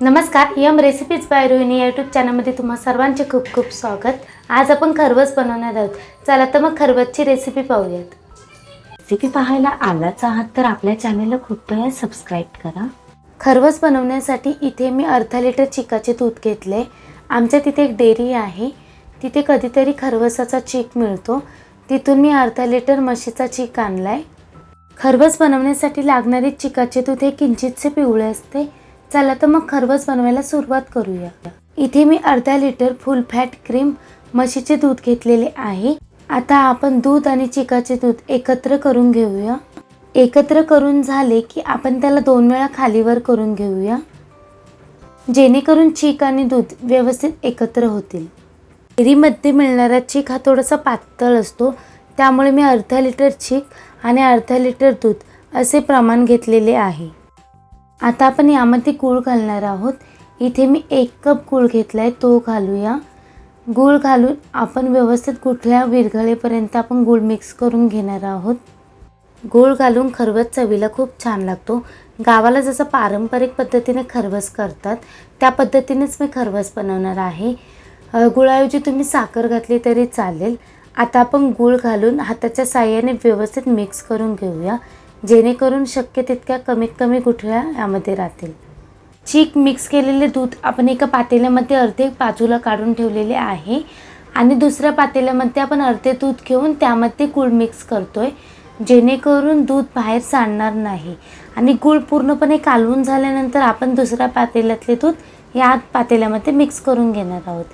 नमस्कार yum recipes by Rohini या YouTube चॅनलमध्ये तुम्हा सर्वांचे खूप खूप स्वागत. आज आपण खरवस बनवणार आहोत. चला तर मग खरवसची रेसिपी पाहूयात. रेसिपी पाहायला आलाच आहात तर आपल्या चॅनेलला कृपया सबस्क्राईब करा. खरवस बनवण्यासाठी इथे मी अर्धा लिटर चिकाचे दूध घेतले. आमच्या तिथे एक डेअरी आहे. तिथे कधीतरी खरवसाचा चीक मिळतो. तिथून मी अर्धा लिटर म्हशीचा चीक आणलाय. खरवस बनवण्यासाठी लागणारे चिकाचे दूध हे किंचितसे पिवळे असते. चला तर मग खरवस बनवायला सुरुवात करूया. इथे मी अर्धा लिटर फुल फॅट क्रीम म्हशीचे दूध घेतलेले आहे. आता आपण दूध आणि चिकाचे दूध एकत्र करून घेऊया. एकत्र करून झाले की आपण त्याला दोन वेळा खालीवर करून घेऊया. जेणेकरून चीक आणि दूध व्यवस्थित एकत्र होतील. डेअरीमध्ये मिळणारा चीक हा थोडासा पातळ असतो. त्यामुळे मी अर्धा लिटर चीक आणि अर्धा लिटर दूध असे प्रमाण घेतलेले आहे. आता आपण यामध्ये गूळ घालणार आहोत. इथे मी एक कप गूळ घेतला आहे तो घालूया. गूळ घालून आपण व्यवस्थित कुठल्या विरघळेपर्यंत आपण गूळ मिक्स करून घेणार आहोत. गूळ घालून खरवस चवीला खूप छान लागतो. गावाला जसं पारंपरिक पद्धतीने खरवस करतात त्या पद्धतीनेच मी खरवस बनवणार आहे. गुळाऐवजी तुम्ही साखर घातली तरी चालेल. आता आपण गूळ घालून हाताच्या साह्याने व्यवस्थित मिक्स करून घेऊया. जेणेकरून शक्य तितक्या कमीत कमी गुठळ्या यामध्ये राहतील. चीक मिक्स केलेले दूध आपण एका पातेल्यामध्ये अर्धे बाजूला काढून ठेवलेले आहे. आणि दुसऱ्या पातेल्यामध्ये आपण अर्धे दूध घेऊन त्यामध्ये गूळ मिक्स करतो आहे जेणेकरून दूध बाहेर सांडणार नाही. आणि गूळ पूर्णपणे कालवून झाल्यानंतर आपण दुसऱ्या पातेल्यातले दूध या पातेल्यामध्ये मिक्स करून घेणार आहोत.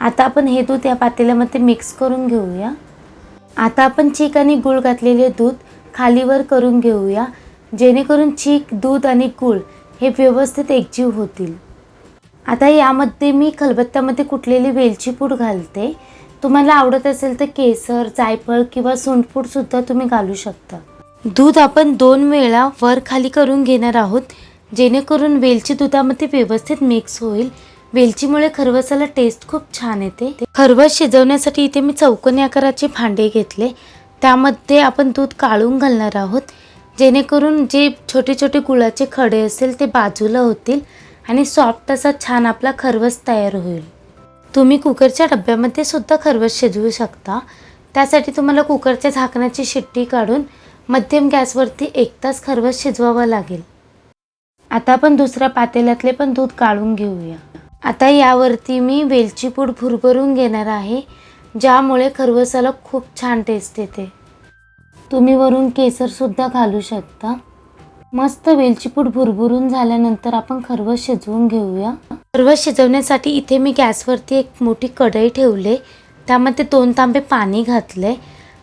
आता आपण हे दूध या पातेल्यामध्ये मिक्स करून घेऊया. आता आपण चीक आणि गूळ घातलेले दूध खालीवर करून घेऊया जेणेकरून चीक दूध आणि गूळ हे व्यवस्थित एकजीव होतील. आता यामध्ये मी खलबत्त्यामध्ये कुटलेली वेलची पूड घालते. तुम्हाला आवडत असेल तर केसर जायफळ किंवा सुंठपूडसुद्धा तुम्ही घालू शकता. दूध आपण दोन वेळा वर खाली करून घेणार आहोत जेणेकरून वेलची दुधामध्ये व्यवस्थित मिक्स होईल. वेलचीमुळे खरवसाला टेस्ट खूप छान येते. खरवस शिजवण्यासाठी इथे मी चौकोनी आकाराचे भांडे घेतले. त्यामध्ये आपण दूध काढून घालणार आहोत. जेणेकरून जे छोटे छोटे गुळाचे खडे असेल ते बाजूला होतील आणि सॉफ्ट असा छान आपला खरवस तयार होईल. तुम्ही कुकरच्या डब्यामध्ये सुद्धा खरवस शिजवू शकता. त्यासाठी तुम्हाला कुकरच्या झाकणाची शिट्टी काढून मध्यम गॅसवरती एक तास खरवस शिजवावं लागेल. आता आपण दुसऱ्या पातेल्यातले पण दूध काढून घेऊया. आता यावरती मी वेलची पूड भुरभरून घेणार आहे. ज्यामुळे खरवसाला खूप छान टेस्ट येते. तुम्ही वरून केसरसुद्धा घालू शकता. मस्त वेलचीपूट भुरभुरून झाल्यानंतर आपण खरवस शिजवून घेऊया. खरवस शिजवण्यासाठी इथे मी गॅसवरती एक मोठी कढई ठेवले. त्यामध्ये दोन तांबे पाणी घातले.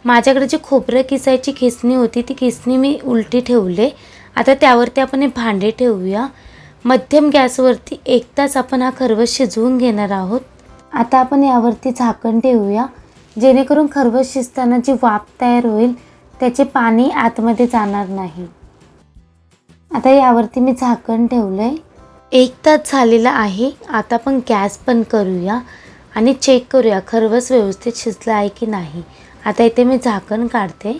माझ्याकडे जी खोबरं किसायची खिसणी होती ती खिसणी मी उलटी ठेवले. आता त्यावरती आपण हे भांडे ठेवूया. मध्यम गॅसवरती एक तास आपण हा खरवस शिजवून घेणार आहोत. आता आपण यावरती झाकण ठेवूया. जेणेकरून खरवस शिजताना जी वाफ तयार होईल त्याचे पाणी आतमध्ये जाणार नाही. आता यावरती मी झाकण ठेवलं आहे एक तास झालेला आहे. आता आपण गॅस बंद करूया आणि चेक करूया खरवस व्यवस्थित शिजला आहे की नाही. आता इथे मी झाकण काढते.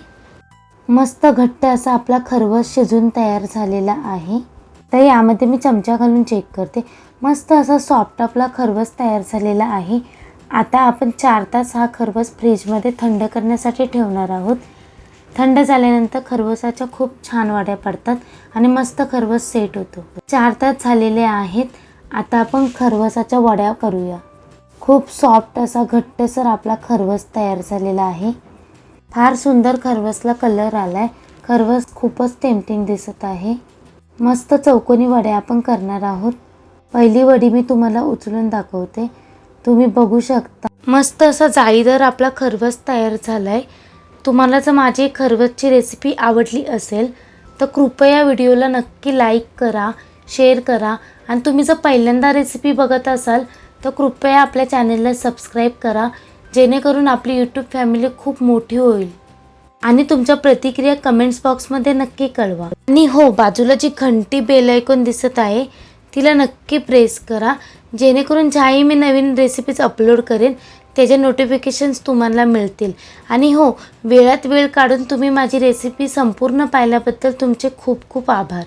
मस्त घट्ट असा आपला खरवस शिजून तयार झालेला आहे. तर यामध्ये मी चमचा घालून चेक करते. मस्त असा सॉफ्ट आपला खरवस तयार झालेला आहे. आता आपण चार तास हा खरवस फ्रीजमध्ये थंड करण्यासाठी ठेवणार आहोत. थंड झाल्यानंतर खरवसाच्या खूप छान वाड्या पडतात आणि मस्त खरवस सेट होतो. चार तास झालेले आहेत. आता आपण खरवसाच्या वड्या करूया. खूप सॉफ्ट असा घट्टसर आपला खरवस तयार झालेला आहे. फार सुंदर खरवसला कलर आला आहे खरवस खूपच टेम्पटिंग दिसत आहे. मस्त चौकोनी वड्या आपण करणार आहोत. पहिली वडी मी तुम्हाला उचलून दाखवते. तुम्ही बघू शकता. मस्त असा जाळीदार आपला खरवस तयार झाला आहे तुम्हाला जर माझी खरवसची रेसिपी आवडली असेल तर कृपया व्हिडिओला नक्की लाईक करा शेअर करा. आणि तुम्ही जर पहिल्यांदा रेसिपी बघत असाल तर कृपया आपल्या चॅनेलला सबस्क्राईब करा. जेणेकरून आपली यूट्यूब फॅमिली खूप मोठी होईल. आणि तुमच्या प्रतिक्रिया कमेंट्स बॉक्समध्ये नक्की कळवा. आणि हो बाजूला जी घंटी बेल ऐकून दिसत आहे तिला नक्की प्रेस करा. जेणेकरून ज्याही मी नवीन रेसिपीज अपलोड करेन त्याचे नोटिफिकेशन्स तुम्हाला मिळतील. आणि हो वेळात वेळ काढून तुम्ही माझी रेसिपी संपूर्ण पाहिल्याबद्दल तुमचे खूप खूप आभार.